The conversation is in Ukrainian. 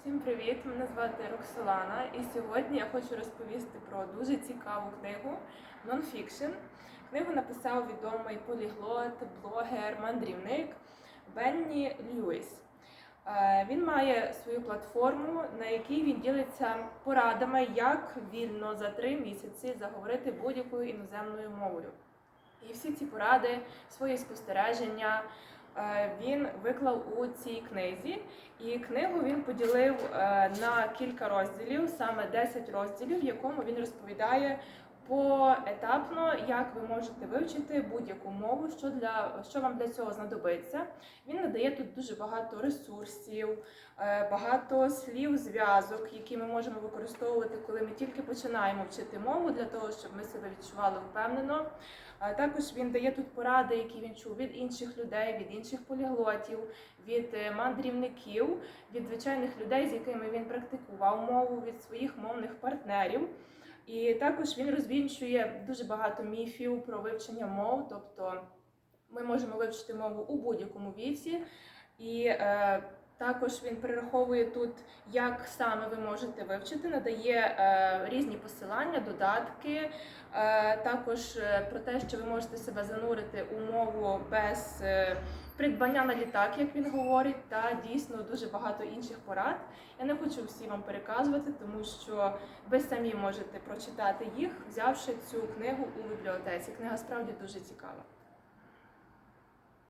Всім привіт! Мене звати Роксолана, і сьогодні я хочу розповісти про дуже цікаву книгу нонфікшн. Книгу написав відомий поліглот, блогер, мандрівник Бенні Льюіс. Е, Він має свою платформу, на якій він ділиться порадами, як вільно за три місяці заговорити будь-якою іноземною мовою. І всі ці поради, свої спостереження він виклав у цій книзі. І книгу він поділив е, на кілька розділів, саме 10 розділів, в якому він розповідає поетапно, як ви можете вивчити будь-яку мову, що для що вам для цього знадобиться. Він надає тут дуже багато ресурсів, е, багато слів, зв'язок, які ми можемо використовувати, коли ми тільки починаємо вчити мову, для того, щоб ми себе відчували впевнено. Також він дає тут поради, які він чув від інших людей, від інших поліглотів, від е, мандрівників, від звичайних людей, з якими він практикував мову, від своїх мовних партнерів. І також він розвінчує дуже багато міфів про вивчення мов, тобто ми можемо вивчити мову у будь-якому віці. І е, також він перераховує тут, як саме ви можете вивчити, надає е, різні посилання, додатки, е, також е, про те, що ви можете себе занурити у мову без е, придбання на літак, як він говорить, та дійсно дуже багато інших порад. Я не хочу всі вам переказувати, тому що ви самі можете прочитати їх, взявши цю книгу у бібліотеці. Книга справді дуже цікава.